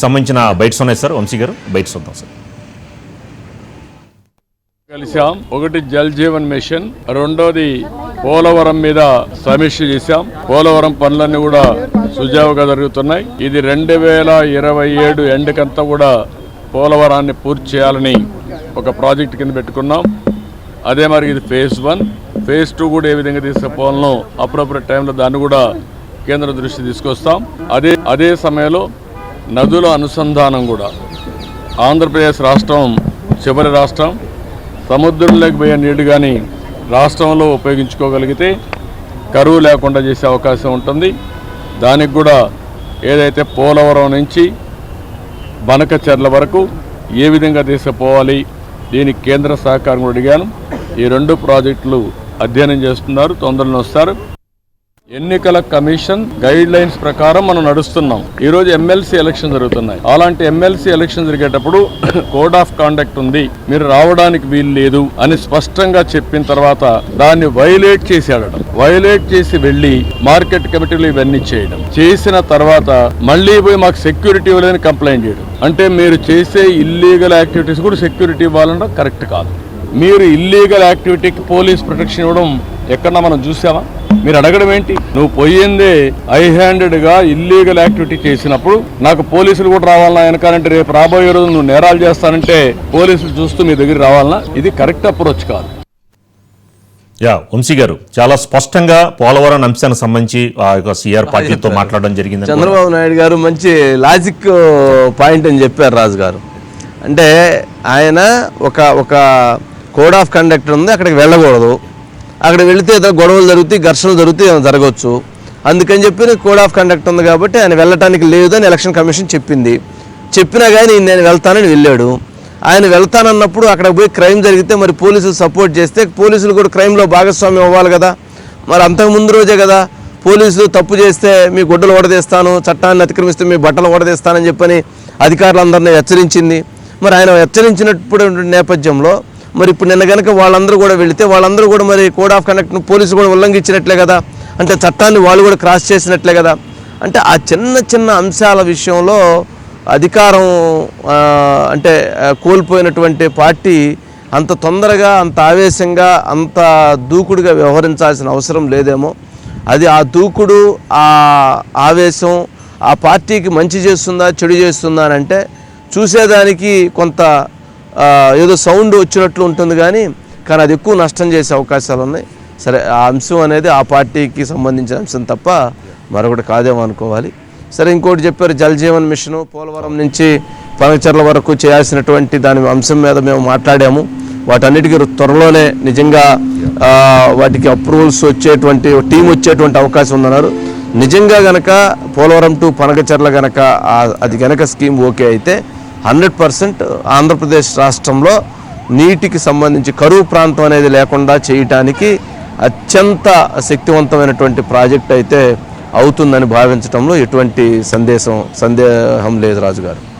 సంబంధించిన బైట్స్ ఉన్నాయి సార్ వంశీ గారు బైట్స్ వద్దాం సార్. కలిసాం ఒకటి జల్ జీవన్ మిషన్ రెండోది పోలవరం మీద సమీక్ష చేశాం. పోలవరం పనులన్నీ కూడా సుజావుగా జరుగుతున్నాయి. ఇది రెండు వేల ఇరవై ఏడు ఎండకంతా కూడా పోలవరాన్ని పూర్తి చేయాలని ఒక ప్రాజెక్ట్ కింద పెట్టుకున్నాం. అదే మరి ఇది ఫేజ్ వన్. ఫేజ్ టూ కూడా ఏ విధంగా తీసుకుపోవాలనో అప్రోపరియట్ టైంలో దాన్ని కూడా కేంద్ర దృష్టి తీసుకొస్తాం. అదే అదే సమయంలో నదుల అనుసంధానం కూడా. ఆంధ్రప్రదేశ్ రాష్ట్రం చివరి రాష్ట్రం. సముద్రంలోకి పోయే నీళ్ళు కానీ రాష్ట్రంలో ఉపయోగించుకోగలిగితే కరువు లేకుండా చేసే అవకాశం ఉంటుంది. దానికి కూడా ఏదైతే పోలవరం నుంచి బనకచెర్ల వరకు ఏ విధంగా తీసుకుపోవాలి దీనికి కేంద్ర సహకారం కూడా అడిగాను. ఈ రెండు ప్రాజెక్టులు అధ్యయనం చేస్తున్నారు. తొందరలో వస్తారు. ఎన్నికల కమిషన్ గైడ్ లైన్స్ ప్రకారం మనం నడుస్తున్నాం. ఈ రోజు ఎమ్మెల్సీ ఎలక్షన్ జరుగుతున్నాయి. అలాంటి ఎమ్మెల్సీ ఎలక్షన్ జరిగేటప్పుడు కోడ్ ఆఫ్ కాండక్ట్ ఉంది. మీరు రావడానికి వీలు లేదు అని స్పష్టంగా చెప్పిన తర్వాత దాన్ని వైలేట్ చేసి అడగడం వైలేట్ చేసి వెళ్ళి మార్కెట్ కమిటీలు ఇవన్నీ చేయడం చేసిన తర్వాత మళ్ళీ పోయి మాకు సెక్యూరిటీ ఇవ్వలేని కంప్లైంట్ చేయడం. అంటే మీరు చేసే ఇల్లీగల్ యాక్టివిటీస్ కూడా సెక్యూరిటీ ఇవ్వాలంటే కరెక్ట్ కాదు. మీరు ఇల్లీగల్ యాక్టివిటీకి పోలీస్ ప్రొటెక్షన్ ఇవ్వడం ఎక్కడన్నా మనం చూసామా మీరు అడగడం ఏంటి? నువ్వు పోయిందే ఐ హ్యాండెడ్గా ఇల్లీగల్ యాక్టివిటీ చేసినప్పుడు నాకు పోలీసులు కూడా రావాలన్నా వెనకాలంటే రేపు రాబోయే రోజు నువ్వు నేరాలు చేస్తానంటే పోలీసులు చూస్తూ మీ దగ్గర రావాలన్నా ఇది కరెక్ట్ అప్రోచ్ కాదు. యా వంశీ గారు చాలా స్పష్టంగా పోలవరం అంశానికి సంబంధించి ఆ యొక్క సిఆర్ పార్టీతో మాట్లాడడం జరిగింది చంద్రబాబు నాయుడు గారు మంచి లాజిక్ పాయింట్ అని చెప్పారు రాజు గారు. అంటే ఆయన ఒక ఒక కోడ్ ఆఫ్ కండక్ట్ ఉంది అక్కడికి వెళ్ళకూడదు. అక్కడ వెళితే ఏదో గొడవలు జరుగుతాయి ఘర్షణలు జరుగుతాయి జరగవచ్చు. అందుకని చెప్పి కోడ్ ఆఫ్ కండక్ట్ ఉంది కాబట్టి ఆయన వెళ్ళటానికి లేదు అని ఎలక్షన్ కమిషన్ చెప్పింది. చెప్పినా కానీ నేను వెళ్తానని వెళ్ళాడు. ఆయన వెళ్తానన్నప్పుడు అక్కడ పోయి క్రైమ్ జరిగితే మరి పోలీసులు సపోర్ట్ చేస్తే పోలీసులు కూడా క్రైమ్లో భాగస్వామ్యం అవ్వాలి కదా. మరి అంతకు ముందు రోజే కదా పోలీసులు తప్పు చేస్తే మీ గుడ్డలు ఓడదీస్తాను చట్టాన్ని అతిక్రమిస్తే మీ బట్టలు ఓడదీస్తానని చెప్పని అధికారులందరినీ హెచ్చరించింది. మరి ఆయన హెచ్చరించినప్పుడు నేపథ్యంలో మరి ఇప్పుడు నిన్న కనుక వాళ్ళందరూ కూడా వెళితే వాళ్ళందరూ కూడా మరి కోడ్ ఆఫ్ కండక్ట్ను పోలీసులు కూడా ఉల్లంఘించినట్లే కదా? అంటే చట్టాన్ని వాళ్ళు కూడా క్రాస్ చేసినట్లే కదా? అంటే ఆ చిన్న చిన్న అంశాల విషయంలో అధికారం అంటే కోల్పోయినటువంటి పార్టీ అంత తొందరగా అంత ఆవేశంగా అంత దూకుడుగా వ్యవహరించాల్సిన అవసరం లేదేమో. అది ఆ దూకుడు ఆ ఆవేశం ఆ పార్టీకి మంచి చేస్తుందా చెడు చేస్తుందా అని అంటే చూసేదానికి కొంత ఏదో సౌండ్ వచ్చినట్లు ఉంటుంది కానీ కానీ అది ఎక్కువ నష్టం చేసే అవకాశాలు ఉన్నాయి. సరే ఆ అంశం అనేది ఆ పార్టీకి సంబంధించిన అంశం తప్ప మరొకటి కాదేమో అనుకోవాలి. సరే ఇంకోటి చెప్పారు జలజీవన్ మిషను మిషన్ పోలవరం నుంచి పనచర్ల వరకు చేయాల్సినటువంటి దాని అంశం మీద మేము మాట్లాడాము. వాటన్నిటికీ త్వరలోనే నిజంగా వాటికి అప్రూవల్స్ వచ్చేటువంటి టీం వచ్చేటువంటి అవకాశం ఉందన్నారు. నిజంగా గనక పోలవరం టు పనకచర్ల గనక అది గనక స్కీమ్ ఓకే అయితే హండ్రెడ్ పర్సెంట్ ఆంధ్రప్రదేశ్ రాష్ట్రంలో నీటికి సంబంధించి కరువు ప్రాంతం అనేది లేకుండా చేయటానికి అత్యంత శక్తివంతమైనటువంటి ప్రాజెక్ట్ అయితే అవుతుందని భావించడంలో ఎటువంటి సందేశం సందేహం లేదు రాజుగారు.